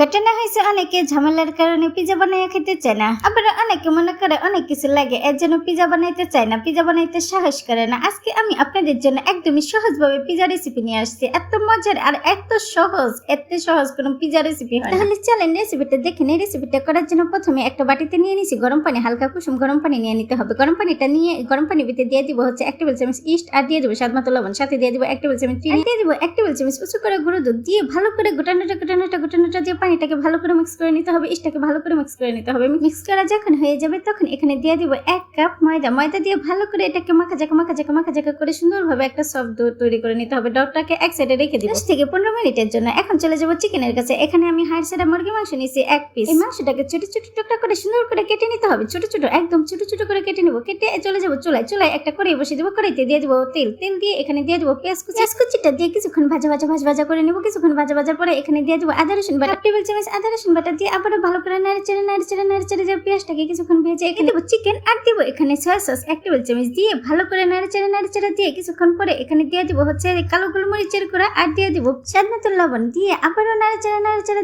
ঘটনা হয়েছে অনেকে ঝামেলার কারণে পিজা বানাইয়া খেতে চায় না। আবার অনেকে মনে করে অনেক কিছু লাগে এর জন্য পিজা বানাইতে চায় না পিজা বানাইতে সাহস করে না। আজকে আমি আপনাদের জন্য একদমই সহজভাবে পিজা রেসিপি নিয়ে আসছি। এত মজার আর এত সহজ এত সহজ কোনো পিজা রেসিপি তাহলে চলেন রেসিপিটা দেখে নিই। রেসিপিটা করার জন্য প্রথমে একটা বাটিতে নিয়ে নিছি গরম পানি হালকা কুসুম গরম পানি নিয়ে নিতে হবে। গরম পানিটা নিয়ে গরম পানি ভিতরে দিয়ে দিব হচ্ছে এক টেবিল চামচ ইস্ট আর দিয়ে দিব স্বাদ মতো লবণ। সাথে দিয়ে দিব এক টেবিল চামচ চিনি। দিয়ে দিব এক টেবিল চামচ উঁচু করে গুঁড়ো দুধ দিয়ে ভালো করে গোটানোটা গোটানোটা গোটানোটা দিয়ে পানিটাকে ভালো করে মিক্স করে নিতে হবে ইস্টটাকে ভালো করে মিক্স করে নিতে হবে। মিক্স করা যখন হয়ে যাবে তখন এখানে দিয়ে দিব এক কাপ ময়দা। ময়দা দিয়ে ভালো করে এটাকে মাখা জাকা মাখা জাকা মাখা জাকা করে সুন্দরভাবে একটা সফট ডো তৈরি করে নিতে হবে। ডোটাকে এক সাইডে রেখে দিব। থেকে পনেরো মিনিটের জন্য। এখন চলে যাব চিকেনের কাছে। এখানে আমি হাড় সেরা মুরগি মাংস নিয়েছি এক পিস এই মাংসটাকে ছোট ছোট টুকরা করে সুন্দর করে কেটে নিতে হবে। ছোট ছোট একদম ছোট ছোট করে কেটে নিব। কেটে চলে যাব চুলায়। চুলায় একটা করে বসিয়ে দেবো। কড়াইতে দিয়ে দিব তেল। তেল দিয়ে এখানে দিয়ে দিব পেঁয়াজ কুচি। পেঁয়াজ কুচিটা দিয়ে কিছুক্ষণ ভাজা ভাজা ভাজা ভাজা করে নিব। কিছুক্ষণ ভাজা ভাজার পরে এখানে দিয়ে দিব আদা রসুন বাটা। আদা, রসুন বাটা দিয়ে আবারও ভালো করে পেঁয়াজটাকে কিছুক্ষণ ভেজে দেবো চিকেন আর দিব এখানে সয়া সস এক টেবিল চামচ দিয়ে ভালো করে দিয়ে কিছুক্ষণ পরে এখানে দিয়ে দিব হচ্ছে কালো গোলমরিচের আর দিয়ে দিব মতো লবণ দিয়ে আবারও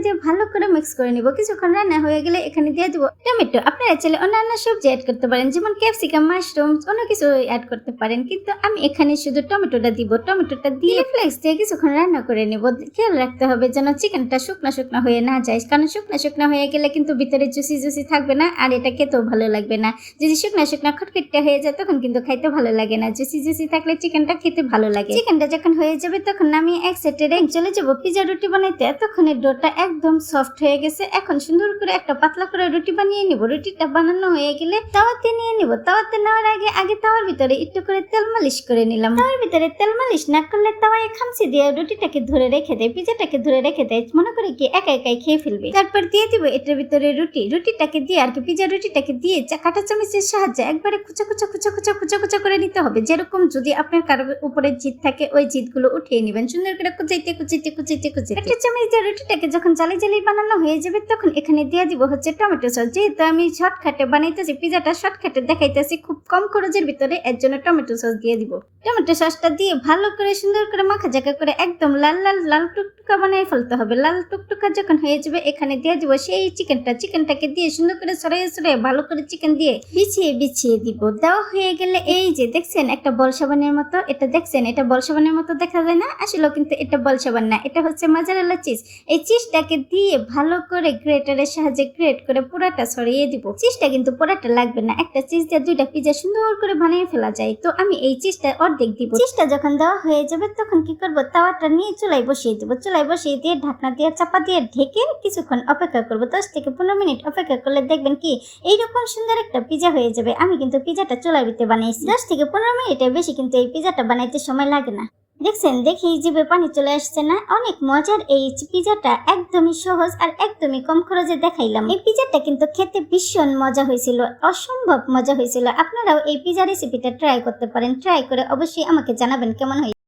দিয়ে ভালো করে মিক্স করে নিব। কিছুক্ষণ রান্না হয়ে গেলে এখানে দিয়ে দিব টমেটো। আপনারা চাইলে অন্যান্য সবজি অ্যাড করতে পারেন, যেমন ক্যাপসিকাম মাশরুম অন্য কিছু অ্যাড করতে পারেন। কিন্তু আমি এখানে শুধু টমেটোটা দিব। টমেটোটা দিয়ে ফ্লেক্স দিয়ে কিছুক্ষণ রান্না করে নিব। খেয়াল রাখতে হবে যেন চিকেনটা শুকনো শুকনো হয়ে না যায় কারণ শুকনো শুকনো হয়ে গেলে কিন্তু ভিতরে জুসি জুসি থাকবে না, আর এটা খেতেও ভালো লাগবে না। যদি শুকনো শুকনো খটখটটা হয়ে যায়, তখন কিন্তু খাইতে ভালো লাগে না। জুসি জুসি থাকলে চিকেনটা খেতে ভালো লাগে। চিকেনটা যখন হয়ে যাবে, তখন আমি এক সেটে রেখে চলে যাব পিজা রুটি বানাইতে। এতক্ষণে ডোটা একদম সফট হয়ে গেছে। এখন সুন্দর করে একটা পাতলা করে রুটি বানিয়ে নিব। রুটিটা বানানো হয়ে গেলে তাওয়াতে নিয়ে নিব। তাওয়াতে নেওয়ার আগে আগে তাওয়ার ভিতরে একটু করে তেল মালিশ করে নিলাম। তাওয়ার ভিতরে তেল মালিশ না করলে তাওয়ায় খামচি দিয়ে রুটিটাকে ধরে রেখে দেয়, পিজাটাকে ধরে রেখে দেয়। মনে করে কি একা একাই খেয়ে ফেলবে। তারপর দিয়ে দিব এটার ভিতরে রুটি। রুটিটাকে দিয়ে আর কি, পিজা রুটিটাকে দিয়ে কাঁটা চামচের সাহায্যে একবারে কুচা কুচা কুচা কুচা কুচা কুচা করে নিতে হবে। যেরকম যদি আপনার কারোর উপরে জিদ থাকে, ওই জিদগুলো উঠিয়ে নেবেন। সুন্দর করে কুচাইতে কুচাইতে কুচাইতে কুচাইতে। একটা চামচ দিয়ে রুটিটাকে যখন জালি জালি বানানো হয়ে যাবে, তখন এখানে দিয়ে দিব হচ্ছে টমেটো সস। যেহেতু আমি শর্টকাটে বানাইতেছি, পিজাটা শর্টকাটে দেখাইতেছি, খুব কম খরচের ভিতরে এর জন্য টমেটো সস দিয়ে দিব। টমেটো সসটা দিয়ে ভালো করে সুন্দর করে মাখা জায়গা করে একদম লাল লাল লাল টুকটুকা বানিয়ে ফেলতে হবে। লাল টুকটুকা যখন হয়ে যাবে, এখানে দিয়ে দিব সেই চিকেনটা চিকেনটাকে দিয়ে সুন্দর করে সরাই সরাই ভালো করে চিকেন দিয়ে বিছিয়ে বিছিয়ে দিব। দেওয়া হয়ে গেলে এই যে দেখছেন, একটা বল সাবানের মতো। এটা দেখছেন, এটা বল সাবানের মতো দেখা যায় না? আসলে কিন্তু এটা বল সাবান না, এটা হচ্ছে মাজারেলা চিজ এই চিজটাকে দিয়ে ভালো করে গ্রেটারের সাহায্যে গ্রেট করে পুরাটা ছড়িয়ে দিব। চিজটা কিন্তু পুরাটা লাগবে না। একটা চিজ দিয়ে দুইটা পিজা সুন্দর করে বানিয়ে ফেলা যায়। তো আমি এই চিজটা অর্ধেক দিব। চিজটা যখন দেওয়া হয়ে যাবে, তখন কি করব? তাওয়াটা নিয়ে চুলাই বসিয়ে দিব। চুলাই বসিয়ে দিয়ে ঢাকনা দিয়ে চাপা দিয়ে ঢেকে কিছুক্ষণ অপেক্ষা করব, দশ থেকে পনেরো মিনিট অপেক্ষা করলে দেখবেন কি, এইরকম সুন্দর একটা পিজা হয়ে যাবে। আমি কিন্তু পিজাটা চুলাই ভিতরে বানিয়েছি দশ থেকে পনেরো মিনিটের বেশি কিন্তু এই পিজাটা বানাইতে সময় লাগে না। দেখছেন, দেখি জিভে পানি চলে আসছে না? অনেক মজার এই পিজাটা একদমই সহজ আর একদমই কম খরচে দেখাইলাম। এই পিজাটা কিন্তু খেতে ভীষণ মজা হয়েছিল, অসম্ভব মজা হয়েছিল। আপনারাও এই পিজা রেসিপিটা ট্রাই করতে পারেন। ট্রাই করে অবশ্যই আমাকে জানাবেন কেমন হয়েছে।